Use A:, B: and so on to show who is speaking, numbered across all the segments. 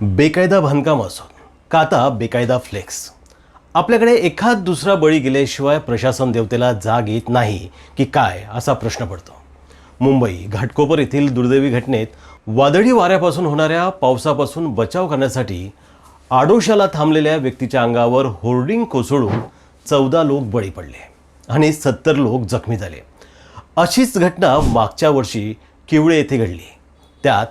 A: बेकायदा बांधकाम असो का आता बेकायदा फ्लेक्स? आपल्याकडे एखाद दुसरा बळी गेल्याशिवाय प्रशासन देवतेला जाग येत नाही की काय असा प्रश्न पडतो. मुंबई घाटकोपर येथील दुर्दैवी घटनेत वादळी वाऱ्यापासून होणाऱ्या पावसापासून बचाव करण्यासाठी आडोशाला थांबलेल्या व्यक्तीच्या अंगावर होर्डिंग कोसळून चौदा लोक बळी पडले. आणि सत्तर लोक जखमी झाले. अशीच घटना मागच्या वर्षी किवळे येथे घडली. त्यात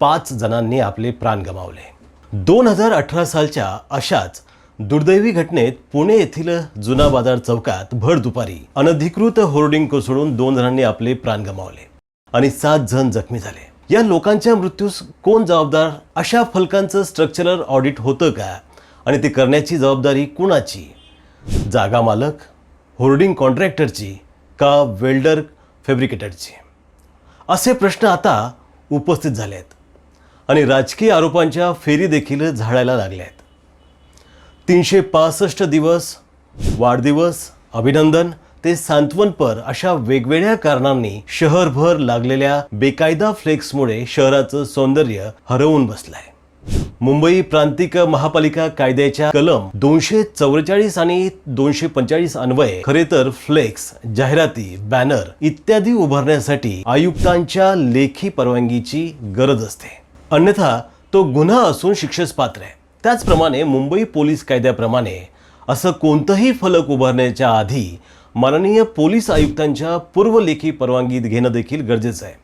A: पाच जणांनी आपले प्राण गमावले. दोन हजार अठरा सालच्या अशाच दुर्दैवी घटनेत पुणे येथील जुना बाजार चौकात भर दुपारी अनधिकृत होर्डिंग कोसळून दोन जणांनी आपले प्राण गमावले आणि सात जण जखमी झाले. या लोकांच्या मृत्यूस कोण जबाबदार? अशा फलकांचं स्ट्रक्चरल ऑडिट होतं का? आणि ते करण्याची जबाबदारी कुणाची? जागा मालक होर्डिंग कॉन्ट्रॅक्टरची का वेल्डर फॅब्रिकेटरची? असे प्रश्न आता उपस्थित झाले आहेत आणि राजकीय आरोपांच्या फेरी देखील झाडायला लागल्या आहेत तीनशे पासष्ट दिवस वाढदिवस अभिनंदन ते सांत्वनपर अशा वेगवेगळ्या कारणांनी शहरभर लागलेल्या बेकायदा फ्लेक्समुळे शहराचं सौंदर्य हरवून बसलंय. मुंबई प्रांतिक महापालिका कायद्याच्या कलम दोनशे चौवेचाळीस आणि दोनशे पंचेचाळीस अन्वये खरे तर फ्लेक्स जाहिराती बॅनर इत्यादी उभारण्यासाठी आयुक्तांच्या लेखी परवानगीची गरज असते. अन्यथा तो गुन्हा असून शिक्षेस पात्र आहे. त्याचप्रमाणे मुंबई पोलीस कायद्याप्रमाणे असं कोणतंही फलक उभारण्याच्या आधी माननीय पोलीस आयुक्तांच्या पूर्वलेखी परवानगी घेणं देखील गरजेचं आहे.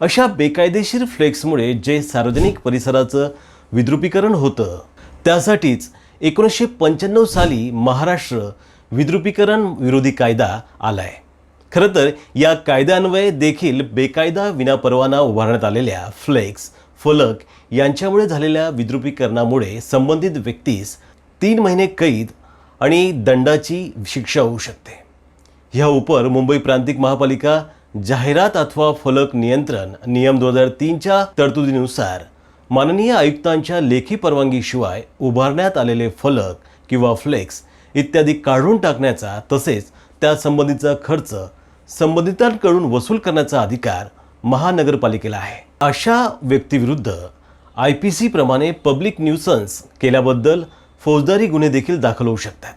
A: अशा बेकायदेशीर फ्लेक्समुळे जे सार्वजनिक परिसराचं विद्रुपीकरण होतं. त्यासाठीच एकोणीसशे पंच्याण्णव साली महाराष्ट्र विद्रुपीकरण विरोधी कायदा आला आहे खरं तर या कायद्यान्वये देखील बेकायदा विनापरवाना उभारण्यात आलेल्या फ्लेक्स फलक यांच्यामुळे झालेल्या विद्रुपीकरणामुळे संबंधित व्यक्तीस तीन महिने कैद आणि दंडाची शिक्षा होऊ शकते. ह्या उपर मुंबई प्रांतिक महापालिका जाहिरात अथवा फलक नियंत्रण नियम दोन हजार तीनच्या तरतुदीनुसार माननीय आयुक्तांच्या लेखी परवानगीशिवाय उभारण्यात आलेले फलक किंवा फ्लेक्स इत्यादी काढून टाकण्याचा तसेच त्या संबंधीचा खर्च संबंधितांकडून वसूल करण्याचा अधिकार महानगरपालिकेला आहे. अशा व्यक्तीविरुद्ध आय पी सी प्रमाणे पब्लिक न्यूसन्स केल्याबद्दल फौजदारी गुन्हे देखील दाखल होऊ शकतात.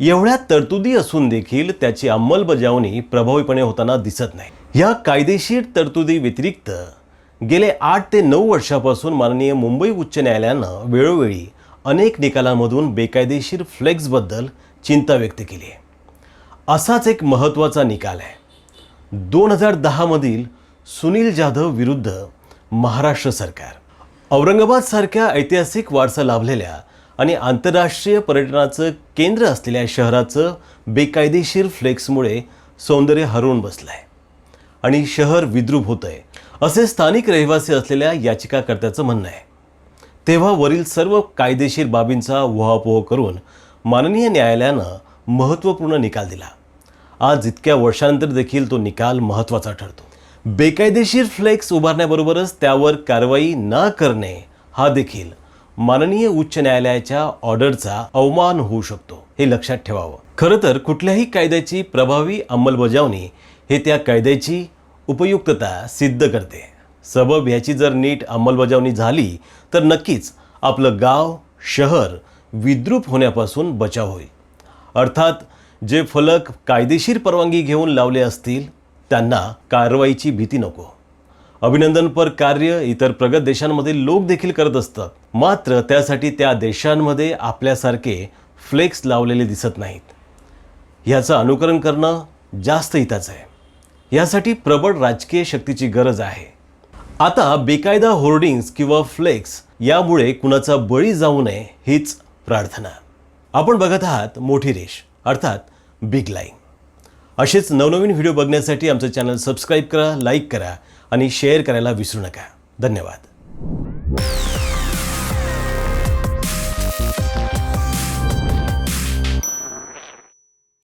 A: एवढ्या तरतुदी असून देखील त्याची अंमलबजावणी प्रभावीपणे होताना दिसत नाही. या कायदेशीर तरतुदी व्यतिरिक्त गेले आठ ते नऊ वर्षापासून माननीय मुंबई उच्च न्यायालयानं वेळोवेळी अनेक निकालांमधून बेकायदेशीर फ्लेक्सबद्दल चिंता व्यक्त केली आहे. असाच एक महत्त्वाचा निकाल आहे. दोन हजार दहामधील सुनील जाधव विरुद्ध महाराष्ट्र सरकार. औरंगाबादसारख्या ऐतिहासिक वारसा लाभलेल्या आणि आंतरराष्ट्रीय पर्यटनाचं केंद्र असलेल्या शहराचं बेकायदेशीर फ्लेक्समुळे सौंदर्य हरवून बसलं आहे आणि शहर विद्रूप होतं आहे असे स्थानिक रहिवासी असलेल्या याचिकाकर्त्याचं म्हणणं आहे. तेव्हा वरील सर्व कायदेशीर बाबींचा उहापोह करून माननीय न्यायालयानं महत्त्वपूर्ण निकाल दिला. आज इतक्या वर्षानंतर देखील तो निकाल महत्त्वाचा ठरतो. बेकायदेशीर फ्लेक्स उभारण्याबरोबरच त्यावर कारवाई न करणे हा देखील माननीय उच्च न्यायालयाच्या ऑर्डरचा अवमान होऊ शकतो हे लक्षात ठेवावं. खरं तर कुठल्याही कायद्याची प्रभावी अंमलबजावणी हे त्या कायद्याची उपयुक्तता सिद्ध करते. सबब याची जर नीट अंमलबजावणी झाली तर नक्कीच आपलं गाव शहर विद्रूप होण्यापासून बचाव होईल. अर्थात जे फलक कायदेशीर परवानगी घेऊन लावले असतील त्यांना कारवाईची भीती नको. अभिनंदनपर कार्य इतर प्रगत देशांमध्ये लोक देखील करत असतात मात्र त्यासाठी त्या देशांमध्ये आपल्यासारखे फ्लेक्स लावलेले दिसत नाहीत. ह्याचं अनुकरण करणं जास्त हिताचं आहे. यासाठी प्रबळ राजकीय शक्तीची गरज आहे. आता बेकायदा होर्डिंग्स किंवा फ्लेक्स यामुळे कुणाचा बळी जाऊ नये हीच प्रार्थना. आपण बघत आहात मोठी रेष अर्थात बिग लाईन. असेच नवनवीन व्हिडिओ बघण्यासाठी आमचं चॅनल सबस्क्राईब करा लाईक करा आणि शेअर करायला विसरू नका. धन्यवाद.